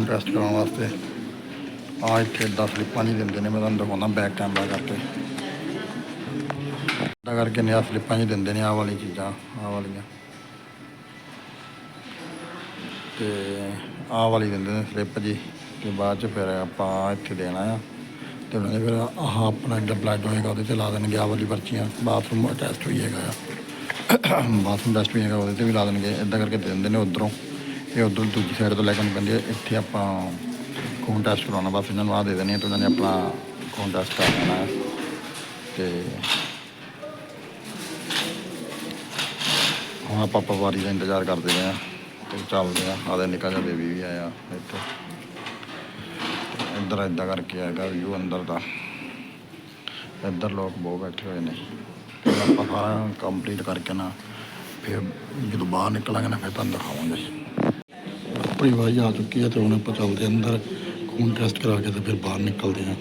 ਕੌਣ ਟੈਸਟ ਕਰਾਉਣ ਵਾਸਤੇ। ਆ ਇੱਥੇ 10 ਸਲਿੱਪਾਂ ਨਹੀਂ ਦਿੰਦੇ ਨੇ, ਮੈਂ ਤੁਹਾਨੂੰ ਦਿਖਾਉਂਦਾ ਬੈਕ ਕੈਮਰਾ ਕਰਕੇ। ਇਦਾਂ ਕਰਕੇ ਨੇ ਸਲਿੱਪਾਂ ਜੀ ਦਿੰਦੇ ਨੇ, ਆਹ ਵਾਲੀ ਚੀਜ਼ਾਂ ਆ ਵਾਲੀਆਂ। ਤੇ ਆਹ ਵਾਲੀ ਦਿੰਦੇ ਨੇ ਸਲਿੱਪ ਜੀ, ਤੇ ਬਾਅਦ ਚ ਫਿਰ ਆਪਾਂ ਇੱਥੇ ਦੇਣਾ ਆ। ਤੇ ਉਹਨਾਂ ਨੇ ਫਿਰ ਆਹ ਆਪਣਾ ਜਿਹੜਾ ਬਲੱਡ ਹੋਏਗਾ, ਉਹਦੇ ਤੇ ਲਾ ਦੇਣਗੇ ਆਹ ਵਾਲੀ ਪਰਚੀਆਂ। ਬਾਥਰੂਮ ਟੈਸਟ ਹੋਈ ਹੈਗਾ ਆ। ਬਾਥਰੂਮ ਟੈਸਟ ਵੀ ਹੈਗਾ, ਉਹਦੇ ਤੇ ਵੀ ਲਾ ਦੇਣਗੇ ਇਦਾਂ ਕਰਕੇ ਦੇ ਦਿੰਦੇ ਨੇ ਉਧਰੋਂ। ਇਹ ਉਧਰੋਂ ਦੂਜੀ ਸਾਈਡ ਤੋਂ ਲੈ ਕੇ ਆਉਣੀ ਪੈਂਦੀ ਇੱਥੇ ਆਪਾਂ ਖੂਨ ਟੈਸਟ ਕਰਾਉਣਾ, ਬਸ ਇਹਨਾਂ ਨੂੰ ਆ ਦੇ ਦੇਣੀ ਹੈ ਤੇ ਉਹਨਾਂ ਨੇ ਆਪਣਾ ਖੂਨ ਟੈਸਟ ਕਰ ਲੈਣਾ ਹੈ। ਤੇ ਹੁਣ ਆਪਾਂ ਪਵਾਰੀ ਦਾ ਇੰਤਜ਼ਾਰ ਕਰਦੇ ਪਏ ਆ ਤੇ ਚੱਲਦੇ ਆ ਆਦੇ ਨਿੱਕਾ ਜਿਹਾ ਬੇਬੀ ਵੀ ਆਇਆ ਇੱਥੇ। ਇੱਧਰ ਇੱਦਾਂ ਕਰਕੇ ਹੈਗਾ ਵਿਊ ਅੰਦਰ ਦਾ। ਇੱਧਰ ਲੋਕ ਬਹੁਤ ਬੈਠੇ ਹੋਏ ਨੇ। ਤੇ ਆਪਾਂ ਸਾਰਾ ਕੰਪਲੀਟ ਕਰਕੇ ਨਾ ਫਿਰ ਜਦੋਂ ਬਾਹਰ ਨਿਕਲਾਂਗੇ ਨਾ ਫਿਰ ਤੁਹਾਨੂੰ ਦਿਖਾਵਾਂਗੇ। ਆਪਣੀ ਵਾਰੀ ਆ ਚੁੱਕੀ ਹੈ ਤੇ ਹੁਣ ਆਪਾਂ ਚੱਲਦੇ ਹਾਂ ਅੰਦਰ, ਖੂਨ ਟੈਸਟ ਕਰਾ ਕੇ ਤੇ ਫਿਰ ਬਾਹਰ ਨਿਕਲਦੇ ਹਾਂ।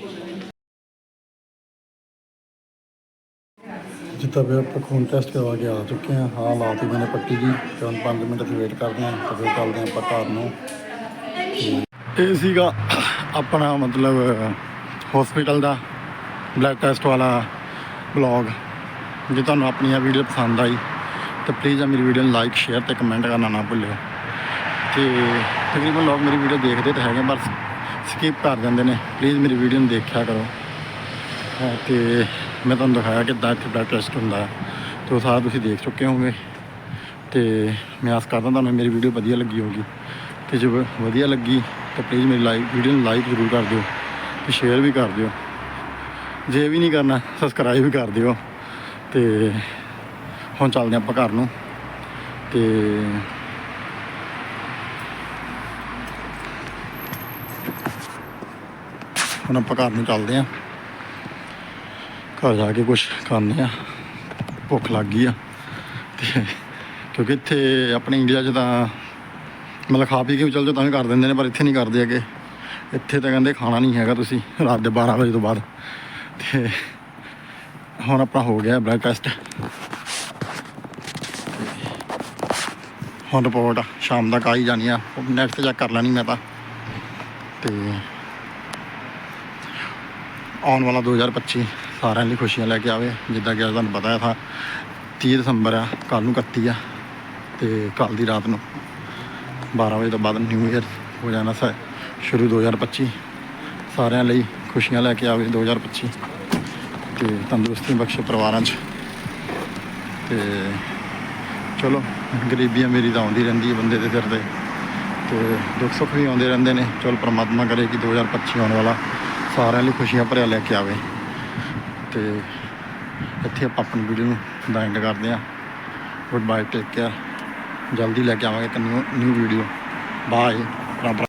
ਜਿੱਦਾਂ ਵੀ ਆਪਾਂ ਖੂਨ ਟੈਸਟ ਕਰਵਾ ਕੇ ਆ ਚੁੱਕੇ ਹਾਂ ਹਾਂ ਲਾਤੀ ਮੈंने ਪੱਟੀ ਜੀ। ਤੇ ਹੁਣ 5 ਮਿੰਟ ਅਸੀਂ ਵੇਟ ਕਰਦੇ ਹਾਂ ਤੇ ਫਿਰ ਚੱਲਦੇ ਹਾਂ ਆਪਾਂ ਘਰ ਨੂੰ। ਇਹ ਸੀਗਾ ਆਪਣਾ ਮਤਲਬ ਹਸਪੀਟਲ ਦਾ ਬਲੱਡ ਟੈਸਟ ਵਾਲਾ ਬਲੌਗ ਜੇ ਤੁਹਾਨੂੰ ਆਪਣੀ ਇਹ ਵੀਡੀਓ ਪਸੰਦ ਆਈ, ਤਾਂ ਪਲੀਜ਼ ਆ ਮੇਰੀ ਵੀਡੀਓ ਨੂੰ ਲਾਈਕ ਸ਼ੇਅਰ ਤੇ ਕਮੈਂਟ ਕਰਨਾ ਨਾ ਭੁੱਲਿਓ। ਤੇ ਤਕਰੀਬਨ ਲੋਕ ਮੇਰੀ ਵੀਡੀਓ ਦੇਖਦੇ ਤਾਂ ਹੈਗੇ ਪਰ ਸਕਿਪ ਕਰ ਜਾਂਦੇ ਨੇ। ਪਲੀਜ਼ ਮੇਰੀ ਵੀਡੀਓ ਨੂੰ ਦੇਖਿਆ ਕਰੋ। ਹਾਂ, ਤੇ ਮੈਂ ਤੁਹਾਨੂੰ ਦਿਖਾਇਆ ਕਿੱਦਾਂ ਇੱਥੇ ਬਲੱਡ ਟੈਸਟ ਹੁੰਦਾ ਹੈ। ਤੇ ਉਹ ਸਾਰਾ ਤੁਸੀਂ ਦੇਖ ਚੁੱਕੇ ਹੋਵੋਗੇ। ਤੇ ਮੈਂ ਆਸ ਕਰਦਾ ਤੁਹਾਨੂੰ ਮੇਰੀ ਵੀਡੀਓ ਵਧੀਆ ਲੱਗੀ ਹੋਊਗੀ। ਤੇ ਜੇ ਵਧੀਆ ਲੱਗੀ ਤਾਂ ਪਲੀਜ਼ ਮੇਰੀ ਲਾਈਕ ਵੀਡੀਓ ਨੂੰ ਲਾਈਕ ਜ਼ਰੂਰ ਕਰ ਦਿਓ ਤੇ ਸ਼ੇਅਰ ਵੀ ਕਰ ਦਿਓ। ਜੇ ਵੀ ਨਹੀਂ ਕਰਨਾ ਸਬਸਕ੍ਰਾਈਬ ਵੀ ਕਰ ਦਿਓ। ਤੇ ਹੁਣ ਚੱਲਦੇ ਆਪਾਂ ਘਰ ਨੂੰ। ਤੇ ਹੁਣ ਆਪਾਂ ਘਰ ਨੂੰ ਚੱਲਦੇ ਆ ਘਰ ਜਾ ਕੇ ਕੁਝ ਖਾਂਦੇ ਆ ਭੁੱਖ ਲੱਗ ਗਈ ਆ। ਤੇ ਕਿਉਂਕਿ ਇੱਥੇ ਆਪਣੇ ਇੰਡੀਆ 'ਚ ਤਾਂ ਮਤਲਬ ਖਾ ਪੀ ਕੇ ਵੀ ਚੱਲ ਜਾਓ ਤਾਂ ਵੀ ਕਰ ਦਿੰਦੇ ਨੇ, ਪਰ ਇੱਥੇ ਨਹੀਂ ਕਰਦੇ ਹੈਗੇ। ਇੱਥੇ ਤਾਂ ਕਹਿੰਦੇ ਖਾਣਾ ਨਹੀਂ ਹੈਗਾ ਤੁਸੀਂ, ਰਾਤ ਦੇ 12 ਵਜੇ ਤੋਂ ਬਾਅਦ। ਤੇ ਹੁਣ ਆਪਣਾ ਹੋ ਗਿਆ ਬ੍ਰੇਕਫਾਸਟ ਹੁਣ ਰਿਪੋਰਟ ਸ਼ਾਮ ਤੱਕ ਆ ਜਾਣੀ ਆ। ਨੈਕਸਟ ਚੈੱਕ ਕਰ ਲੈਣੀ ਮੈਂ ਤਾਂ। ਤੇ ਆਉਣ ਵਾਲਾ 2025 ਸਾਰਿਆਂ ਲਈ ਖੁਸ਼ੀਆਂ ਲੈ ਕੇ ਆਵੇ, ਜਿੱਦਾਂ ਕਿ ਅੱਜ ਤੁਹਾਨੂੰ ਪਤਾ ਹੈ ਤਾਂ 30 ਦਸੰਬਰ ਆ ਕੱਲ ਨੂੰ 31 ਆ ਤੇ ਕੱਲ ਦੀ ਰਾਤ ਨੂੰ 12 ਵਜੇ ਤੋਂ ਬਾਅਦ ਨਿਊ ਇਅਰ ਹੋ ਜਾਣਾ ਸਾ, ਸ਼ੁਰੂ 2025 ਸਾਰਿਆਂ ਲਈ ਖੁਸ਼ੀਆਂ ਲੈ ਕੇ ਆਵੇ 2025 ਤੇ ਤੰਦਰੁਸਤੀ ਬਖਸ਼ੇ ਪਰਿਵਾਰਾਂ 'ਚ। ਤੇ ਚਲੋ, ਗਰੀਬੀਆਂ ਮੇਰੀ ਤਾਂ ਆਉਂਦੀ ਰਹਿੰਦੀ ਹੈ ਬੰਦੇ ਦੇ ਸਿਰ ਤੇ। ਤੇ ਦੁੱਖ ਸੁੱਖ ਵੀ ਆਉਂਦੇ ਰਹਿੰਦੇ ਨੇ। ਚਲ, ਪ੍ਰਮਾਤਮਾ ਕਰੇ ਕਿ 2025 ਆਉਣ ਵਾਲਾ ਸਾਰਿਆਂ ਲਈ ਖੁਸ਼ੀਆਂ ਭਰਿਆ ਲੈ ਕੇ ਆਵੇ। ਤੇ ਇੱਥੇ ਆਪਾਂ ਆਪਣੀ ਵੀਡੀਓ ਨੂੰ ਦਾ ਐਂਡ ਕਰਦੇ ਹਾਂ। ਗੁੱਡ ਬਾਏ ਟੇਕ ਕੇਅਰ ਜਲਦੀ ਲੈ ਕੇ ਆਵਾਂਗੇ ਇੱਕ ਨਿਊ ਵੀਡੀਓ ਬਾਏ ਰੱਬ